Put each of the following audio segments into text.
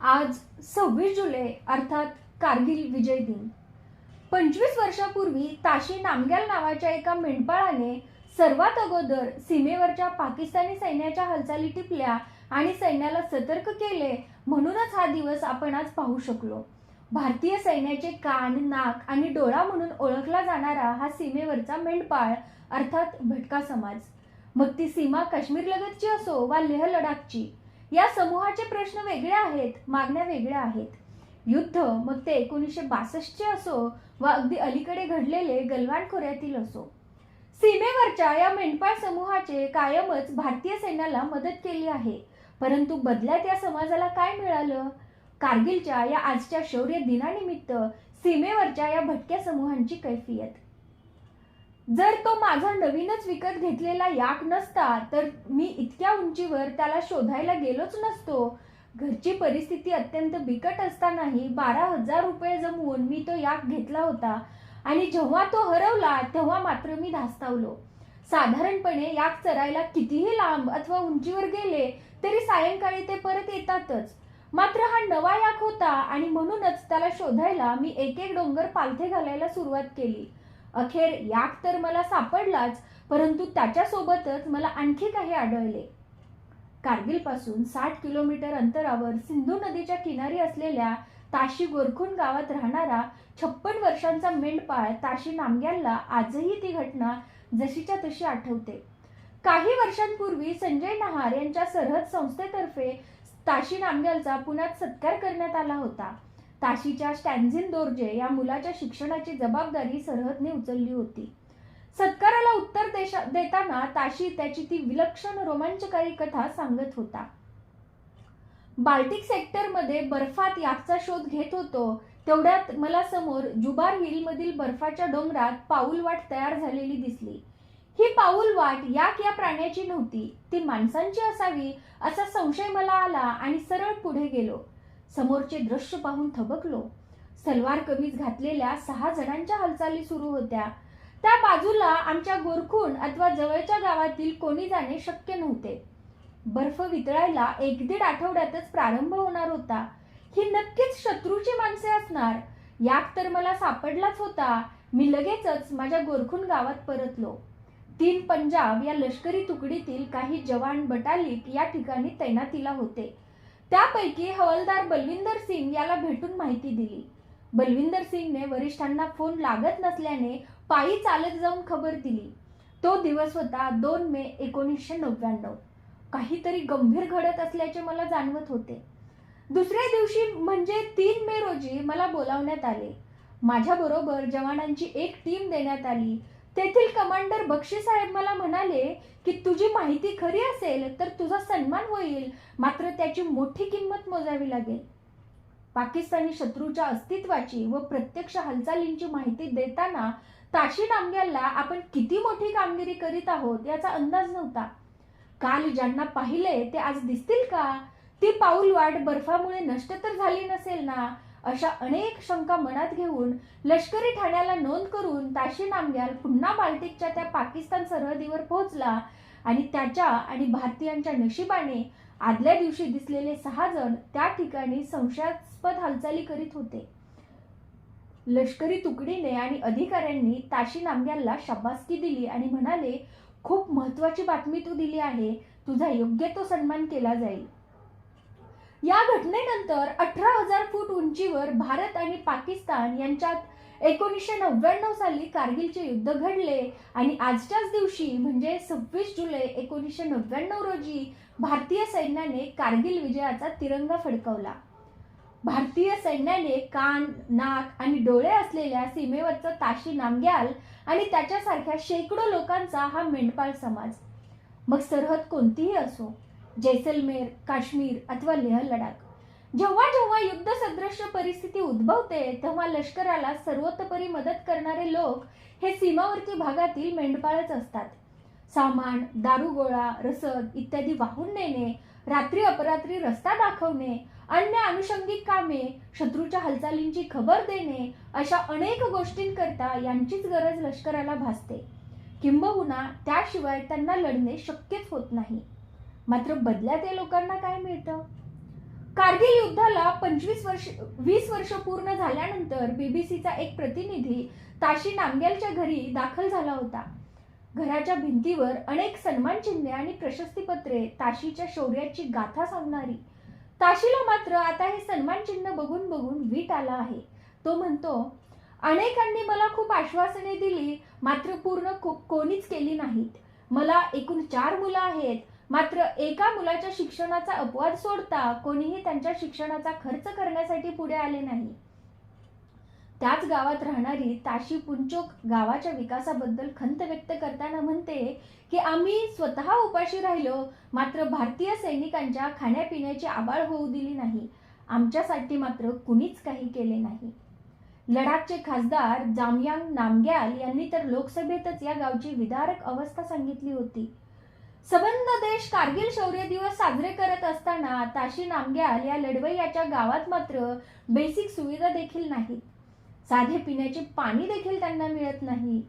आज सव्वीस जुलै अर्थात कारगिल विजय दिन. पंचवीस वर्षापूर्वी ताशी नामग्याल नावाच्या एका मेंढपाळाने सर्वात अगोदर सीमेवरच्या पाकिस्तानी सैन्याच्या हालचाली टिपल्या आणि सैन्याला सतर्क केले म्हणूनच हा दिवस आपण आज पाहू शकलो. भारतीय सैन्याचे कान नाक आणि डोळा म्हणून ओळखला जाणारा हा सीमेवरचा मेंढपाळ अर्थात भटका समाज. मग ती सीमा काश्मीर लगतची असो वा लेह लडाखची या समूहाचे प्रश्न वेगळे आहेत मागण्या वेगळ्या आहेत. युद्ध मग ते एकोणीसशे बासष्टचे असो वा अगदी अलीकडे घडलेले गलवान खोऱ्यातील असो. सीमेवरच्या या मेंढपाळ समूहाचे कायमच भारतीय सैन्याला मदत केली आहे. परंतु बदल्यात या समाजाला काय मिळालं? कारगिलच्या या आजच्या शौर्य दिनानिमित्त सीमेवरच्या या भटक्या समूहांची कैफियत. जर तो माझा नवीनच विकत घेतलेला याक नसता तर मी इतक्या उंचीवर त्याला शोधायला गेलोच नसतो. घरची परिस्थिती अत्यंत बिकट असतानाही बारा हजार रुपये जमवून मी तो याक घेतला होता. आणि जेव्हा तो हरवला तेव्हा मात्र मी धास्तावलो. साधारणपणे याक चरायला कितीही लांब अथवा उंचीवर गेले तरी सायंकाळी ते परत येतातच. मात्र हा नवा याक होता आणि म्हणूनच त्याला शोधायला मी एक एक डोंगर पालथे घालायला सुरुवात केली. अखेर याक तर मला सापडलाच परंतु त्याच्यासोबतच मला आणखी काही आढळले. कारगिलपासून साठ किलोमीटर अंतरावर सिंधू नदीच्या किनारी असलेल्या ताशी गोरखुन गावात राहणारा छप्पन वर्षांचा मेंढपाळ ताशी नामग्यालला आजही ती घटना जशीच्या तशी आठवते. काही वर्षांपूर्वी संजय नहार यांच्या सरहद संस्थेतर्फे ताशी नामग्यालचा पुण्यात सत्कार करण्यात आला होता. ताशीच्या स्टॅन्झिन दोर्जे या मुलाच्या शिक्षणाची जबाबदारी सरहदने उचलली होती. सत्काराला उत्तर देशा देताना ताशी त्याची ती विलक्षण रोमांचकारी कथा सांगत होता. बाल्टिक सेक्टरमध्ये बर्फात याकचा शोध घेत होतो तेवढ्यात मला समोर जुबार हिलमधील बर्फाच्या डोंगरात पाऊलवाट तयार झालेली दिसली. ही पाऊलवाट याक या प्राण्याची नव्हती ती माणसांची असावी असा संशय मला आला आणि सरळ पुढे गेलो. समोरचे दृश्य पाहून थबकलो. सलवार कमीज घातलेल्या सहा जणांच्या हालचाली सुरू होत्या. त्या बाजूला आमच्या गोरखून अथवा जवळच्या गावातील कोणी जाणे शक्य नव्हते. बर्फ वितळायला एक दीड आठवड्यातच प्रारंभ होणार होता. ही नक्कीच शत्रूची माणसे असणार. याक तर मला सापडलाच होता. मी लगेचच माझ्या गोरखून गावात परतलो. तीन पंजाब या लष्करी तुकडीतील काही जवान बटालिक या ठिकाणी तैनातीला होते. त्यापैकी हवालदार बलविंदर सिंग याला भेटून माहिती दिली. बलविंदर सिंगने वरिष्ठांना फोन लागत नसल्याने पायी चालत जाऊन खबर दिली. तो दिवस होता दोन मे एकोणीसशे नव्याण्णव. काहीतरी गंभीर घडत असल्याचे मला जाणवत होते. दुसऱ्या दिवशी म्हणजे तीन मे रोजी मला बोलावण्यात आले. माझ्याबरोबर जवानांची एक टीम देण्यात आली. तेथील कमांडर बक्षी साहेब मला म्हणाले की तुझी माहिती खरी असेल तर तुझा सन्मान होईल. मात्र त्याची मोठी किंमत मोजावी लागेल. पाकिस्तानी शत्रूच्या अस्तित्वाची व प्रत्यक्ष हालचालींची माहिती देताना ताशी नामग्याला आपण किती मोठी कामगिरी करीत आहोत याचा अंदाज नव्हता. काल ज्यांना पाहिले ते आज दिसतील का? ती पाऊलवाट बर्फामुळे नष्ट तर झाली नसेल ना? अशा अनेक शंका मनात घेऊन लष्करी ठाण्याला नोंद करून ताशी नामग्याल पुन्हा बाल्टिकच्या त्या पाकिस्तान सरहदीवर पोहोचला आणि त्याच्या आणि भारतीयांच्या नशिबाने आदल्या दिवशी दिसलेले सहा जण त्या ठिकाणी संशयास्पद हालचाली करीत होते. लष्करी तुकडीने आणि अधिकाऱ्यांनी ताशी नामग्यालला शाबासकी दिली आणि म्हणाले खूप महत्वाची बातमी तू दिली आहे. तुझा योग्य तो सन्मान केला जाईल. या घटनेनंतर अठरा हजार फूट उंचीवर भारत आणि पाकिस्तान यांच्यात एकोणीसशे नव्याण्णव साली कारगिलचे युद्ध घडले. आणि आजच्याच दिवशी म्हणजे सव्वीस जुलै एकोणीसशे नव्याण्णव रोजी भारतीय सैन्याने कारगिल विजयाचा तिरंगा फडकवला. भारतीय सैन्याने कान नाक आणि डोळे असलेल्या सीमेवरचा ताशी नामग्याल आणि त्याच्यासारख्या शेकडो लोकांचा हा मेंढपाळ समाज. मग सरहद कोणतीही असो जैसलमेर काश्मीर अथवा लेह लडाख. जेव्हा जेव्हा युद्धसदृश्य परिस्थिती उद्भवते तेव्हा लष्कराला सर्वतोपरी मदत करणारे लोक हे सीमावर्ती भागातील मेंढपाळच असतात. सामान दारुगोळा रसद इत्यादी वाहून नेणे रात्री अपरात्री रस्ता दाखवणे अन्य अनुषंगिक कामे शत्रूच्या हालचालींची खबर देणे अशा अनेक गोष्टींकरता यांचीच गरज लष्कराला भासते. किंबहुना त्याशिवाय त्यांना लढणे शक्यच होत नाही. मात्र बदल्यात या लोकांना काय मिळतं? कारगिल युद्धाला पंचवीस वर्ष वीस वर्ष पूर्ण झाल्यानंतर बीबीसीचा एक प्रतिनिधी ताशी नामग्यालच्या घरी दाखल झाला होता. घराच्या भिंतीवर अनेक सन्मान चिन्हे आणि प्रशस्तीपत्रे ताशीच्या शौर्याची गाथा सांगणारी. ताशीला मात्र आता हे सन्मान चिन्ह बघून बघून वीट आला आहे. तो म्हणतो अनेकांनी मला खूप आश्वासने दिली मात्र पूर्ण कोणीच केली नाहीत. मला एकूण चार मुलं आहेत. मात्र एका मुलाच्या शिक्षणाचा अपवाद सोडता कोणीही त्यांच्या शिक्षणाचा खर्च करण्यासाठी पुढे आले नाही. त्याच गावात राहणारी ताशी पुंचोक गावाच्या विकासाबद्दल खंत व्यक्त करताना म्हणते की आम्ही स्वतः उपाशी राहिलो मात्र भारतीय सैनिकांच्या खाण्यापिण्याची आबाळ होऊ दिली नाही. आमच्यासाठी मात्र कुणीच काही केले नाही. लडाखचे खासदार जामयांग नामग्याल यांनी तर लोकसभेतच या गावची विदारक अवस्था सांगितली होती. सबंध देश कारगिल शौर्य दिवस साजरे करत असताना ताशी नामग्याल या लढवय्याच्या गावात मात्र बेसिक सुविधा देखील नाहीत. साधे पिण्याचे पाणी देखील त्यांना मिळत नाही.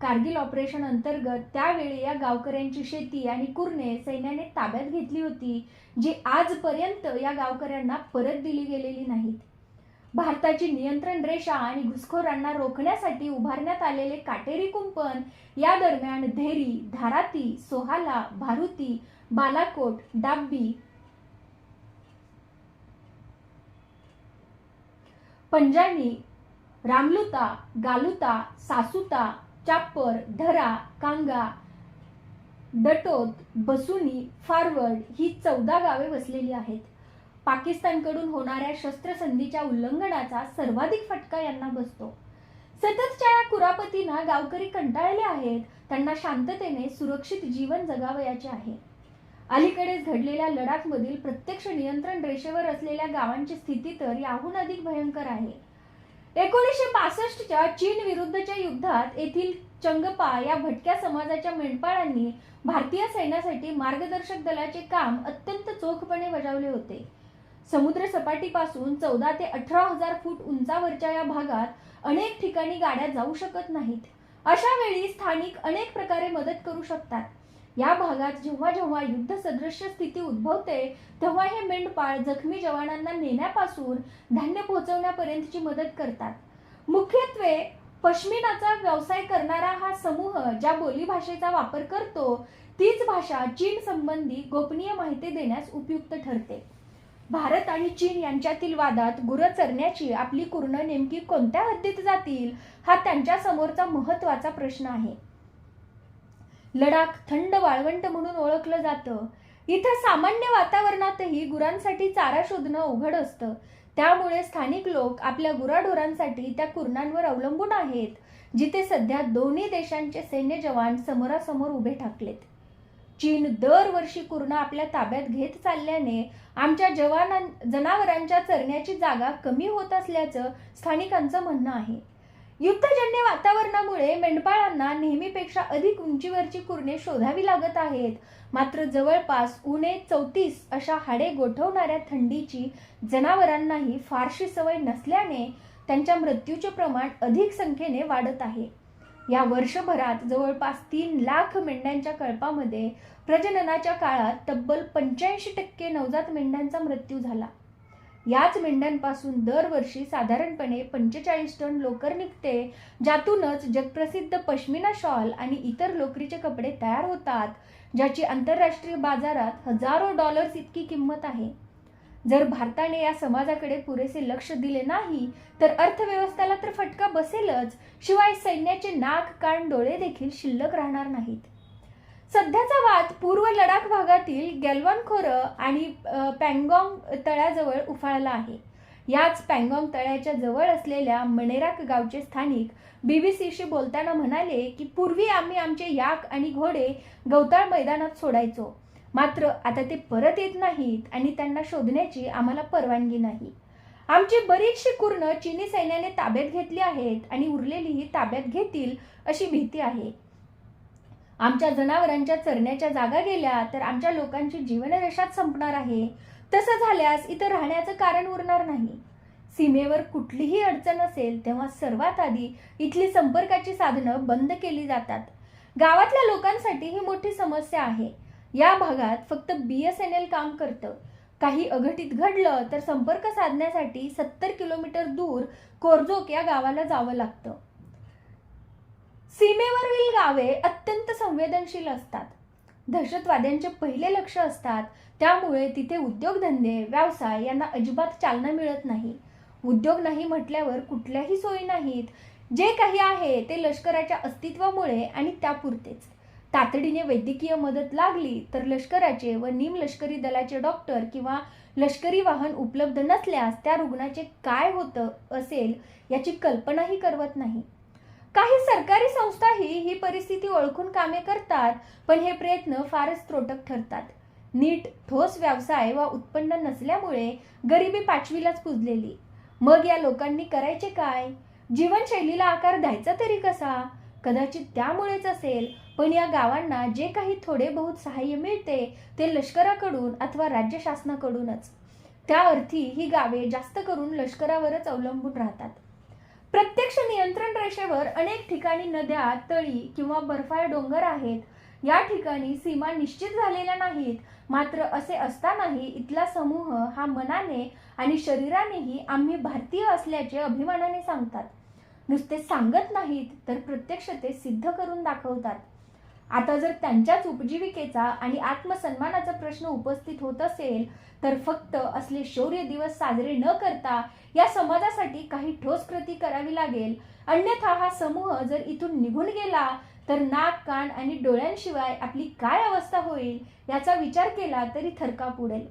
कारगिल ऑपरेशन अंतर्गत त्यावेळी या गावकऱ्यांची शेती आणि कुरणे सैन्याने ताब्यात घेतली होती जी आजपर्यंत या गावकऱ्यांना परत दिली गेलेली नाहीत. भारताची नियंत्रण रेषा आणि घुसखोरांना रोखण्यासाठी उभारण्यात आलेले काटेरी कुंपण या दरम्यान धेरी धाराती सोहाला भारुती बालाकोट डाब्बी पंजानी रामलुता गालुता सासुता चाप्पर धरा कांगा डटोत बसुनी फारवर्ड ही चौदा गावे वसलेली आहेत. पाकिस्तानकडून होणाऱ्या शस्त्रसंधीच्या उल्लंघनाचा सर्वाधिक फटका यांना बसतो. सततच्या या कुरापतींना गावकरी कंटाळले आहेत. त्यांना शांततेने सुरक्षित जीवन जगावयाचे आहे. अलीकडेच घडलेल्या लडाखमधील प्रत्यक्ष नियंत्रण रेषेवर असलेल्या गावांची स्थिती तर याहून अधिक भयंकर आहे. एकोणीसशे बासष्टच्या चीन विरुद्धच्या युद्धात येथील चंगपा या भटक्या समाजाच्या मेंढपाळांनी भारतीय सैन्यासाठी मार्गदर्शक दलाचे काम अत्यंत चोखपणे बजावले होते. समुद्र सपाटीपासून चौदा ते अठरा हजार फूट उंचावरच्या या भागात अनेक ठिकाणी गाड्या जाऊ शकत नाहीत. अशा वेळी स्थानिक अनेक प्रकारे मदत करू शकतात. या भागात जेव्हा जेव्हा युद्ध सदृश्य स्थिती उद्भवते तेव्हा हे मेंढपाळ जखमी जवानांना नेण्यापासून धान्य पोहोचवण्यापर्यंतची मदत करतात. मुख्यत्वे पश्मिनाचा व्यवसाय करणारा हा समूह ज्या बोलीभाषेचा वापर करतो तीच भाषा चीन संबंधी गोपनीय माहिती देण्यास उपयुक्त ठरते. भारत आणि चीन यांच्यातील वादात गुरं चरण्याची आपली कुरणं नेमकी कोणत्या हद्दीत जातील हा त्यांच्या समोरचा महत्त्वाचा प्रश्न आहे. लडाख थंड वाळवंट म्हणून ओळखलं जातं. इथं सामान्य वातावरणातही गुरांसाठी चारा शोधणं अवघड असतं. त्यामुळे स्थानिक लोक आपल्या गुराढोरांसाठी त्या कुरणांवर अवलंबून आहेत जिथे सध्या दोन्ही देशांचे सैन्य जवान समोरासमोर उभे ठाकलेत. चीन दरवर्षी कुरणं आपल्या ताब्यात घेत चालल्याने आमच्या जवानां जनावरांच्या चरण्याची जागा कमी होत असल्याचं स्थानिकांचं म्हणणं आहे. युद्धजन्य वातावरणामुळे मेंढपाळांना नेहमीपेक्षा अधिक उंचीवरची कुरणे शोधावी लागत आहेत. मात्र जवळपास उणे चौतीस अशा हाडे गोठवणाऱ्या थंडीची जनावरांनाही फारशी सवय नसल्याने त्यांच्या मृत्यूचे प्रमाण अधिक संख्येने वाढत आहे. या वर्षभरात जवळपास तीन लाख मेंढ्यांच्या कळपामध्ये प्रजननाच्या काळात तब्बल पंच्याऐंशी टक्के नवजात मेंढ्यांचा मृत्यू झाला. याच मेंढ्यांपासून दरवर्षी साधारणपणे पंचेचाळीस टन लोकर निघते ज्यातूनच जगप्रसिद्ध पश्मिना शॉल आणि इतर लोकरीचे कपडे तयार होतात ज्याची आंतरराष्ट्रीय बाजारात हजारो डॉलर्स इतकी किंमत आहे. जर भारताने या समाजाकडे पुरेसे लक्ष दिले नाही तर अर्थव्यवस्थेला तर फटका बसेलच. शिवाय सैन्याचे नाक कान डोळे देखील शिल्लक राहणार नाहीत. सध्याचा वाद पूर्व लडाख भागातील गॅल्वन खोरं आणि पँगॉंग तळ्याजवळ उफाळला आहे. याच पँगॉंग तळ्याच्या जवळ असलेल्या मणेराक गावचे स्थानिक बीबीसीशी बोलताना म्हणाले की पूर्वी आम्ही आमचे याक आणि घोडे गवताळ मैदानात सोडायचो. मात्र आता ते परत येत नाहीत आणि त्यांना शोधण्याची आम्हाला परवानगी नाही. आमची बरीचशी कुर्ण चीनी सैन्याने ताब्यात घेतली आहेत आणि उरलेलीही ताब्यात घेतील अशी भीती आहे. आमच्या जनावरांच्या चरण्याच्या जागा गेल्या तर आमच्या लोकांची जीवनरेषाच संपणार आहे. तसं झाल्यास इथं राहण्याचं कारण उरणार नाही. सीमेवर कुठलीही अडचण असेल तेव्हा सर्वात आधी इथली संपर्काची साधनं बंद केली जातात. गावातल्या लोकांसाठी ही मोठी समस्या आहे. या भागात फक्त बी एस एन एल काम करतं. काही अघटित घडलं तर संपर्क साधण्यासाठी सत्तर किलोमीटर दूर कोरजोक या गावाला जावं लागतं. सीमेवरील गावे अत्यंत संवेदनशील असतात. दहशतवाद्यांचे पहिले लक्ष असतात. त्यामुळे तिथे उद्योगधंदे व्यवसाय यांना अजिबात चालना मिळत नाही. उद्योग नाही म्हटल्यावर कुठल्याही सोयी नाहीत. जे काही आहे ते लष्कराच्या अस्तित्वामुळे आणि त्यापुरतेच. तातडीने वैद्यकीय मदत लागली तर लष्कराचे व निमलष्करी दलाचे डॉक्टर किंवा लष्करी वाहन उपलब्ध नसल्यास त्या रुग्णाचे काय होतं असेल याची कल्पनाही करवत नाही. काही सरकारी संस्थाही ही परिस्थिती ओळखून कामे करतात पण हे प्रयत्न फारच त्रोटक ठरतात. नीट ठोस व्यवसाय वा उत्पन्न नसल्यामुळे गरिबी पाचवीलाच पुजलेली. मग या लोकांनी करायचे काय? जीवनशैलीला आकार द्यायचा तरी कसा? कदाचित त्यामुळेच असेल पण या गावांना जे काही थोडे बहुत सहाय्य मिळते ते लष्कराकडून अथवा राज्य शासनाकडूनच. त्या अर्थी ही गावे जास्त करून लष्करावरच अवलंबून राहतात. प्रत्यक्ष नियंत्रण रेषेवर अनेक ठिकाणी नद्या तळी किंवा बर्फाळ डोंगर आहेत. या ठिकाणी सीमा निश्चित झालेल्या नाहीत मात्र असे असतानाही इथला समूह हा मनाने आणि शरीरानेही आम्ही भारतीय असल्याचे अभिमानाने सांगतात. नुसते सांगत नाहीत तर प्रत्यक्ष ते सिद्ध करून दाखवतात. आता जर त्यांच्याच उपजीविकेचा आणि आत्मसन्मानाचा प्रश्न उपस्थित होत असेल तर फक्त असले शौर्य दिवस साजरे न करता या समाजासाठी काही ठोस कृती करावी लागेल. अन्यथा हा समूह जर इथून निघून गेला तर नाक कान आणि डोळ्यांशिवाय आपली काय अवस्था होईल याचा विचार केला तरी थरकाप उडेल.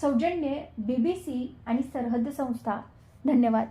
सौजन्य बीबीसी आणि सरहद संस्था. धन्यवाद.